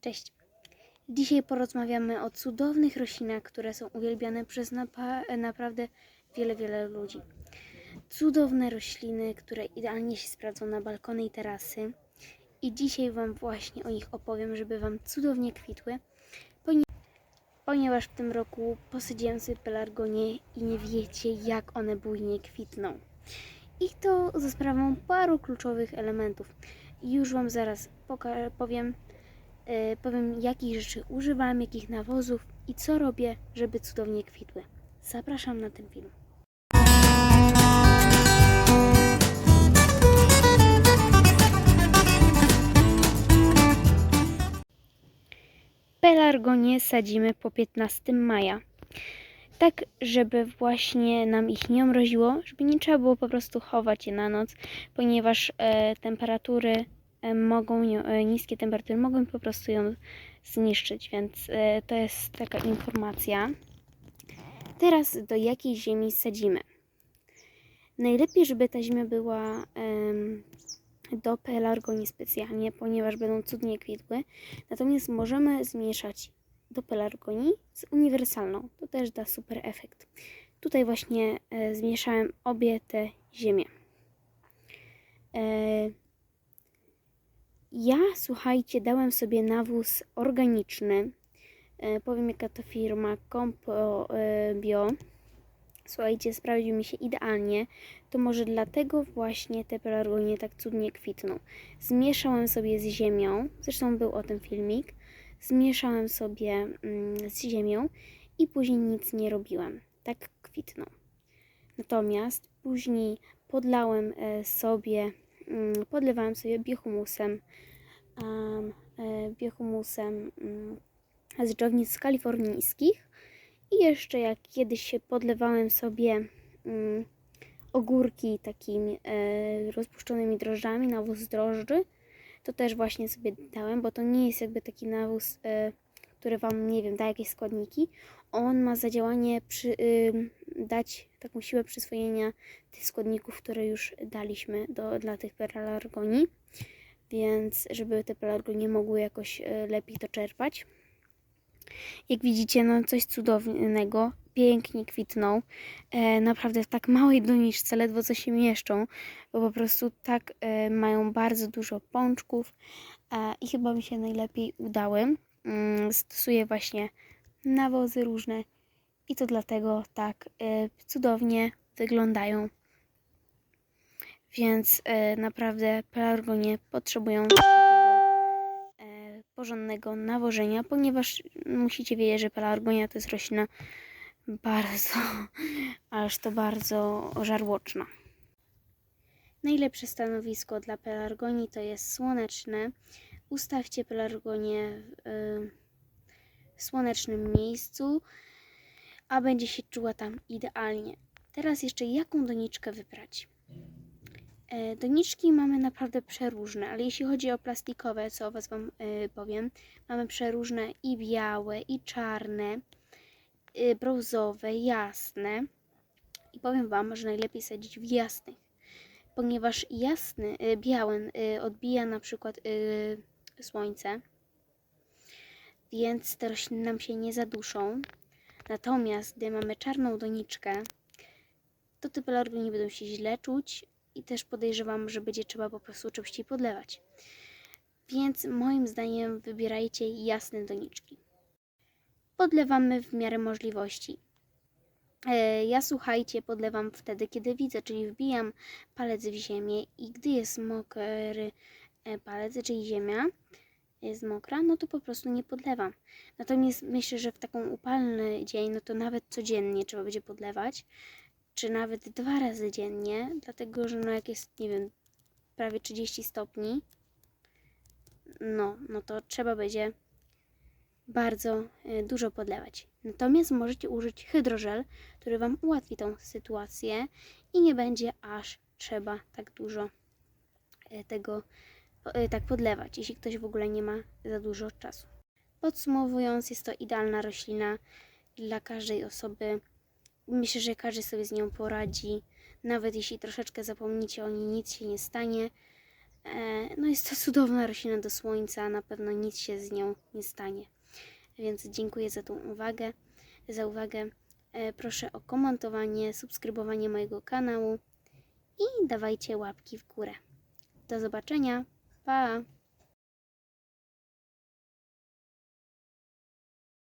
Cześć. Dzisiaj porozmawiamy o cudownych roślinach, które są uwielbiane przez napa- naprawdę wiele, wiele ludzi. Cudowne rośliny, które idealnie się sprawdzą na balkony i terasy. I dzisiaj Wam właśnie o nich opowiem, żeby Wam cudownie kwitły, poni- ponieważ w tym roku posadziłem sobie pelargonie i nie wiecie, jak one bujnie kwitną. I to za sprawą paru kluczowych elementów. Już Wam zaraz powiem, powiem jakich rzeczy używam, jakich nawozów i co robię, żeby cudownie kwitły. Zapraszam na ten film. Pelargonie sadzimy po 15 maja. Tak, żeby właśnie nam ich nie mroziło, żeby nie trzeba było po prostu chować je na noc, ponieważ e, temperatury e, mogą, ją- e, niskie temperatury mogą po prostu ją zniszczyć, więc e, to jest taka informacja. Teraz do jakiej ziemi sadzimy? Najlepiej, żeby ta ziemia była do pelargonii specjalnie, ponieważ będą cudnie kwitły. Natomiast możemy zmieszać do pelargonii z uniwersalną. To też da super efekt. Tutaj właśnie e, zmieszałem obie te ziemie. Ja, słuchajcie, dałem sobie nawóz organiczny. E, powiem, jaka to firma Compo e, Bio. Słuchajcie, sprawdził mi się idealnie. To może dlatego właśnie te pelargonie tak cudnie kwitną. Zmieszałem sobie z ziemią, zresztą był o tym filmik. Zmieszałem sobie mm, z ziemią i później nic nie robiłem. Tak kwitną. Natomiast później podlałem e, sobie, mm, podlewałem sobie biohumusem, um, e, biohumusem mm, z dżownic kalifornijskich. I jeszcze jak kiedyś się podlewałem sobie mm, ogórki takimi e, rozpuszczonymi drożdżami, nawóz drożdży, to też właśnie sobie dałem, bo to nie jest jakby taki nawóz, e, który Wam, nie wiem, da jakieś składniki. On ma za działanie przy, dać taką siłę przyswojenia tych składników, które już daliśmy do, dla tych pelargonii, więc żeby te pelargonie mogły jakoś e, lepiej to czerpać. Jak widzicie, no coś cudownego, pięknie kwitną. E, naprawdę w tak małej doniczce ledwo co się mieszczą, bo po prostu tak e, mają bardzo dużo pączków e, i chyba mi się najlepiej udały. Mm, stosuję właśnie nawozy różne i to dlatego tak e, cudownie wyglądają. Więc e, naprawdę pelargonie potrzebują e, porządnego nawożenia, ponieważ musicie wiedzieć, że pelargonia to jest roślina bardzo, aż to bardzo żarłoczna. Najlepsze stanowisko dla pelargonii to jest słoneczne. Ustawcie pelargonię w, y, słonecznym miejscu, a będzie się czuła tam idealnie. Teraz jeszcze jaką doniczkę wybrać? E, Doniczki mamy naprawdę przeróżne, ale jeśli chodzi o plastikowe, co o Was Wam e, powiem, mamy przeróżne i białe, i czarne, y, brązowe, jasne. I powiem Wam, że najlepiej sadzić w jasnych, ponieważ jasny, y, biały y, odbija na przykład y, słońce, więc te rośliny nam się nie zaduszą. Natomiast gdy mamy czarną doniczkę, to te pelargonie będą się źle czuć i też podejrzewam, że będzie trzeba po prostu częściej podlewać. Więc moim zdaniem wybierajcie jasne doniczki. Podlewamy w miarę możliwości. E, Ja słuchajcie, podlewam wtedy, kiedy widzę, czyli wbijam palec w ziemię i gdy jest mokry palec, czyli ziemia jest mokra, no to po prostu nie podlewam. Natomiast myślę, że w taką upalny dzień, no to nawet codziennie trzeba będzie podlewać, czy nawet dwa razy dziennie, dlatego że no jak jest, nie wiem, prawie 30 stopni, no, no to trzeba będzie bardzo e, dużo podlewać. Natomiast możecie użyć hydrożel, który Wam ułatwi tą sytuację i nie będzie aż trzeba tak dużo e, tego e, tak podlewać, jeśli ktoś w ogóle nie ma za dużo czasu. Podsumowując, jest to idealna roślina dla każdej osoby. Myślę, że każdy sobie z nią poradzi. Nawet jeśli troszeczkę zapomnicie o niej, nic się nie stanie. E, No jest to cudowna roślina do słońca, na pewno nic się z nią nie stanie. Więc dziękuję za tą uwagę, za uwagę. E, Proszę o komentowanie, subskrybowanie mojego kanału i dawajcie łapki w górę. Do zobaczenia. 爸。